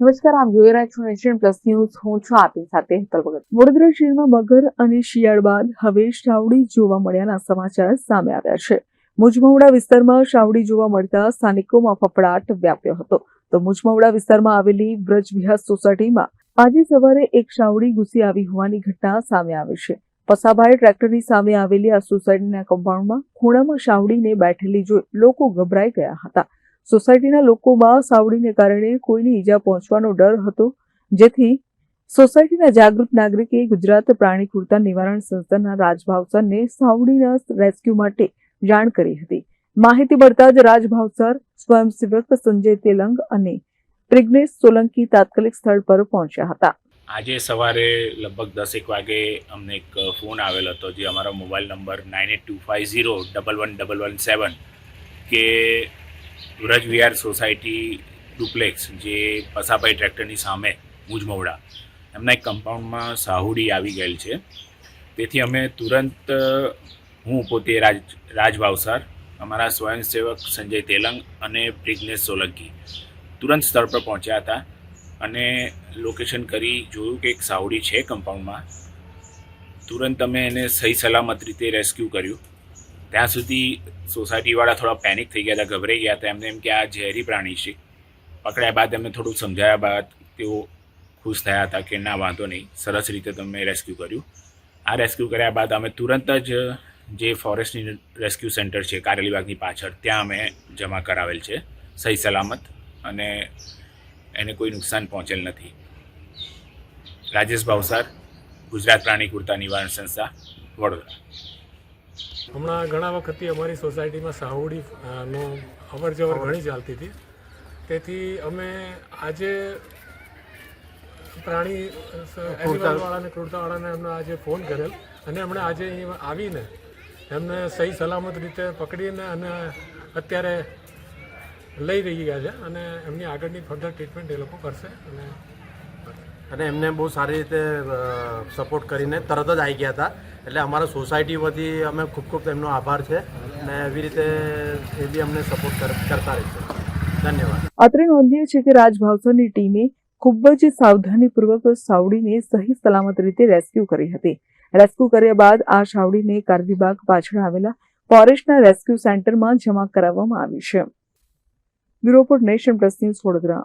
નમસ્કાર, આપ જોઈ રહ્યા છો નેશન પ્લસ ન્યૂઝ હું છું આપની સાથે હેતલ ભગત. વડોદરા શહેરમાં મગર અને શિયાળ બાદ હવે શાવડી જોવા મળ્યાના સમાચાર સામે આવ્યા છે. મુજમવડા વિસ્તારમાં શાવડી જોવા મળતા સ્થાનિકોમાં ફફડાટ વ્યાપ્યો હતો. તો મુજમવડા વિસ્તારમાં આવેલી બ્રજવિહાર સોસાયટીમાં આજે સવારે એક શાવડી ઘૂસી આવી હોવાની ઘટના સામે આવી છે. પસાભાઈ ટ્રેક્ટરની સામે આવેલી આ સોસાયટીના કમ્પાઉન્ડમાં ખૂણામાં શાવડીને બેઠેલી જોઈ લોકો ગભરાઈ ગયા હતા. સોસાયટીના લોકોમાં સાવડીને કારણે કોઈની ઈજા પહોંચવાનો ડર હતો. જેથી સોસાયટીના જાગૃત નાગરિકે ગુજરાત પ્રાણી કુરતા નિવારણ સંસ્થાના રાજભાવસરને સાવડીના રેસ્ક્યુ માટે જાણ કરી હતી. માહિતી મળતા જ રાજભાવસર સ્વયંસેવક સંજય તેલંગ અને પ્રિગ્નેશ સોલંકી તાત્કાલિક સ્થળ પર પહોંચ્યા હતા. આજે સવારે લગભગ દસેક વાગે અમને એક ફોન આવેલો હતો જે અમારો mobile number nine eight two five zero double one double one seven કે વ્રજ વિહાર સોસાયટી ડુપ્લેક્સ જે પસાભાઈ ટ્રેક્ટરની સામે મુજમવડા, એમના એક કમ્પાઉન્ડમાં સાહુડી આવી ગયેલ છે. તેથી અમે તુરંત, હું પોતે રાજ રાજભાવસાર અમારા સ્વયંસેવક સંજય તેલંગ અને પ્રિગ્નેશ સોલંકી તુરંત સ્થળ પર પહોંચ્યા હતા અને લોકેશન કરી જોયું કે એક સાવડી છે કમ્પાઉન્ડમાં તુરંત અમે એને સહી સલામત રીતે રેસ્ક્યુ કર્યું. ત્યાં સુધી સોસાયટીવાળા થોડા પેનિક થઈ ગયા હતા, ગભરાઈ ગયા હતા. એમને એમ કે આ ઝેરી પ્રાણી છે. પકડ્યા બાદ એમને થોડું સમજાયા બાદ તેઓ ખુશ થયા હતા કે ના, વાંધો નહીં. સરસ રીતે તમે રેસ્ક્યુ કર્યું. આ રેસ્ક્યુ કર્યા બાદ અમે તુરંત જ જે ફોરેસ્ટની રેસ્ક્યુ સેન્ટર છે કારેલીબાગની પાછળ, ત્યાં અમે જમા કરાવેલ છે, સહી સલામત. અને એને કોઈ નુકસાન પહોંચેલ નથી. રાજેશ ભાવસાર, ગુજરાત પ્રાણી કુર્તા નિવારણ સંસ્થા, વડોદરા. હમણાં ઘણા વખતથી અમારી સોસાયટીમાં સાહુડી નો અવર જવર ઘણી ચાલતી હતી. તેથી અમે આજે પ્રાણી એનિમલવાળાને ક્રૂરતાવાળાને એમને આજે ફોન કરેલ અને એમણે આજે અહીં આવીને એમને સહી સલામત રીતે પકડીને અને અત્યારે લઈ રહી ગયા છે અને એમની આગળની ફર્ધર ટ્રીટમેન્ટ એ લોકો કરશે અને અને એમને બહુ સારી રીતે સપોર્ટ કરીને તરત જ આવી ગયા હતા. એટલે અમારા સોસાયટી વતી અમે ખૂબ ખૂબ તેમનો આભાર છે અને એવી રીતે એ બી અમને સપોર્ટ કરતા રહેશે ધન્યવાદ. અત્રે નોંધનીય છે કે રાજભાવસરની ટીમે ખૂબ જ સાવધાનીપૂર્વક સાવડીને સહી સલામત રીતે રેસ્ક્યુ કરી હતી. રેસ્ક્યુ કર્યા બાદ આ સાવડીને કારવીબાગ પાછળ આવેલા ફોરેસ્ટના રેસ્ક્યુ સેન્ટરમાં જમા કરાવવામાં આવી છે. Bureau Nation Plus News Vadodara.